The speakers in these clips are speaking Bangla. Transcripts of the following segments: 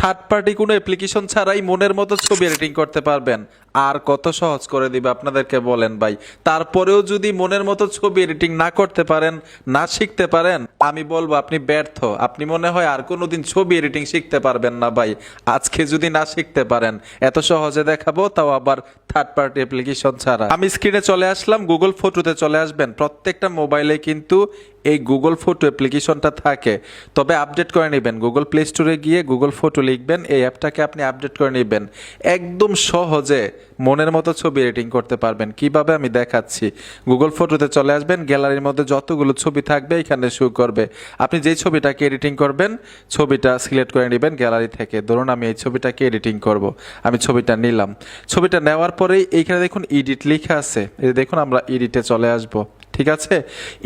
থার্ড পার্টি কোনো অ্যাপ্লিকেশন ছাড়াই মনের মতো ছবি এডিটিং করতে পারবেন। আর কত সহজ করে দিবে আপনাদেরকে বলেন ভাই। তারপরেও যদি মনের মতো ছবি এডিটিং না করতে পারেন, না শিখতে পারেন, আমি বলব আপনি ব্যর্থ। আপনি মনে হয় আর কোনোদিন ছবি এডিটিং শিখতে পারবেন না ভাই। আজকে যদি না শিখতে পারেন, এত সহজে দেখাবো, তাও আবার থার্ড পার্টি অ্যাপ্লিকেশন ছাড়া। আমি স্ক্রিনে চলে আসলাম গুগল ফটোতে চলে আসবেন। প্রত্যেকটা মোবাইলে কিন্তু এই গুগল ফটো অ্যাপ্লিকেশনটা থাকে, তবে আপডেট করে নেবেন। গুগল প্লে স্টোরে গিয়ে গুগল ফটো লিখবেন, এই অ্যাপটাকে আপনি আপডেট করে নেবেন। একদম সহজে মনের মতো ছবি এডিটিং করতে পারবেন। কীভাবে আমি দেখাচ্ছি? গুগল ফটোতে চলে আসবেন, গ্যালারির মধ্যে যতগুলো ছবি থাকবে এখানে শো করবে। আপনি যেই ছবিটাকে এডিটিং করবেন, ছবিটা সিলেক্ট করে নেবেন গ্যালারি থেকে। ধরুন আমি এই ছবিটাকে এডিটিং করব, আমি ছবিটা নিলাম। ছবিটা নেওয়ার পরেই এইখানে দেখুন এডিট লেখা আছে। দেখুন আমরা এডিটে চলে আসব। ঠিক আছে?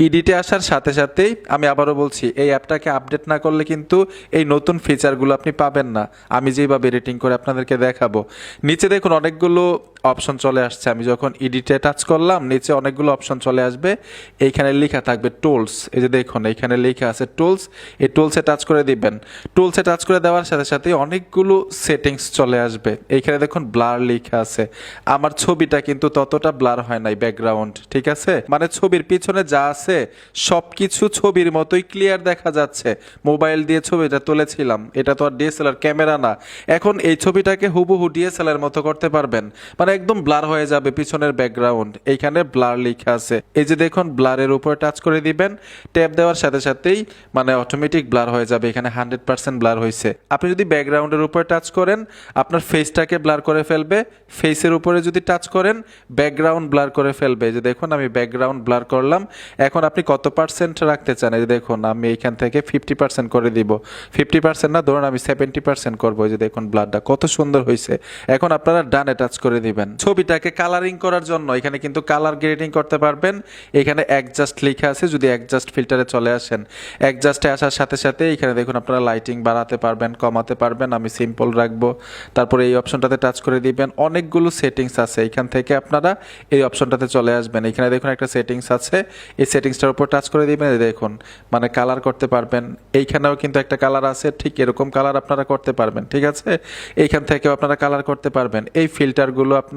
ইডিটে আসার সাথে সাথেই আমি আবারও বলছি, এই অ্যাপটাকে আপডেট না করলে কিন্তু এই নতুন ফিচারগুলো আপনি পাবেন না। আমি যেইভাবে এডিটিং করে আপনাদেরকে দেখাবো। নিচে দেখুন অনেকগুলো অপশন চলে আসছে। আমি যখন এডিটে টাচ করলাম, নিচে অনেকগুলো অপশন চলে আসবে। এইখানে লেখা থাকবে টুলস এই যে দেখুন, এইখানে লেখা আছে টুলস এই টুলসে টাচ করে দিবেন। টুলসে টাচ করে দেওয়ার সাথে সাথে অনেকগুলো সেটিংস চলে আসবে। এইখানে দেখুন ব্লার লেখা আছে। আমার ছবিটা কিন্তু ততটা ব্লার হয় নাই ব্যাকগ্রাউন্ড ঠিক আছে? মানে ছবির পিছনে যা আছে সব কিছু ছবির মতোই ক্লিয়ার দেখা যাচ্ছে। মোবাইল দিয়ে ছবিটা তুলেছিলাম। এটা তো আর ডিএসএলআর ক্যামেরা না। এখন এই ছবিটাকে হুবহু ডিএসএলআর মতো করতে পারবেন। মানে একদম ব্লার হয়ে যাবে পিছনের ব্যাকগ্রাউন্ড এইখানে ব্লার লেখা আছে। এই যে দেখুন ব্লারের উপরে টাচ করে দিবেন। ট্যাপ দেওয়ার সাথে সাথেই মানে অটোমেটিক ব্লার হয়ে যাবে। এখানে হান্ড্রেড পার্সেন্ট ব্লার হয়েছে আপনি যদি ব্যাকগ্রাউন্ডের উপরে টাচ করেন, আপনার ফেসটাকে ব্লার করে ফেলবে। ফেসের উপরে যদি টাচ করেন ব্যাকগ্রাউন্ড ব্লার করে ফেলবে। যে দেখুন, আমি ব্যাকগ্রাউন্ড ব্লার করলাম। এখন আপনি কত পার্সেন্ট রাখতে চান? এই যে দেখুন, আমি এইখান থেকে ফিফটি পার্সেন্ট করে দিব। ফিফটি পার্সেন্ট না, ধরুন আমি সেভেন্টি পার্সেন্ট করব। যে দেখুন ব্লাডটা কত সুন্দর হয়েছে এখন আপনারা ডানে টাচ করে দিবেন। ছবিটাকে কালারিং করার জন্য এখানে কিন্তু কালার গ্রেডিং করতে পারবেন। এখানে অ্যাডজাস্ট লেখা আছে, যদি অ্যাডজাস্ট ফিল্টারে চলে আসেন। অ্যাডজাস্টে আসার সাথে সাথে এখানে দেখুন আপনারা লাইটিং বাড়াতে পারবেন, কমাতে পারবেন। আমি সিম্পল রাখব। তারপরে এই অপশনটাতে টাচ করে দিবেন। অনেকগুলো সেটিংস আছে। এখান থেকে আপনারা এই অপশনটাতে চলে আসবেন। এখানে দেখুন একটা সেটিংস আছে। এই সেটিংসটার উপর টাচ করে দিবেন। দেখুন মানে কালার করতে পারবেন। এইখানেও কিন্তু একটা কালার আছে। ঠিক এরকম কালার আপনারা করতে পারবেন। ঠিক আছে? এইখান থেকেও আপনারা কালার করতে পারবেন। এই ফিল্টারগুলো আপনারা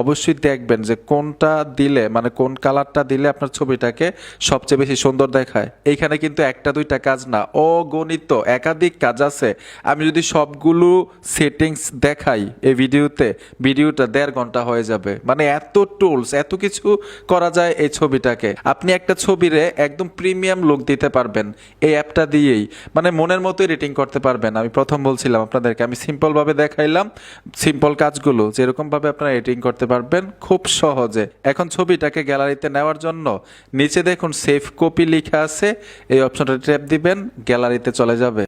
অবশ্যই দেখবেন যে কোনটা দিলে মানে কোন কালারটা দিলে আপনার ছবিটাকে সবচেয়ে বেশি সুন্দর দেখায়। এইখানে কিন্তু একটা দুইটা কাজ না, অগণিত, একাধিক কাজ আছে। আমি যদি সবগুলো সেটিংস দেখাই এই ভিডিওতে, ভিডিওটা দেড় ঘণ্টা হয়ে যাবে। মানে এত টুলস এত কিছু করা যায় এই ছবিটাকে। আপনি একটা ছবিরে একদম প্রিমিয়াম লুক দিতে পারবেন এই অ্যাপটা দিয়েই। মানে মনের মতো এডিটিং করতে পারবেন। আমি প্রথম বলছিলাম আপনাদেরকে, আমি সিম্পলভাবে দেখাইলাম সিম্পল কাজগুলো, যেরকমভাবে আপনারা এডিটিং করতে পারবেন খুব সহজে। এখন ছবিটাকে গ্যালারিতে নেওয়ার জন্য নিচে দেখুন সেফ কপি লেখা আছে। এই অপশনটা ট্যাপ দিবেন গ্যালারিতে চলে যাবে।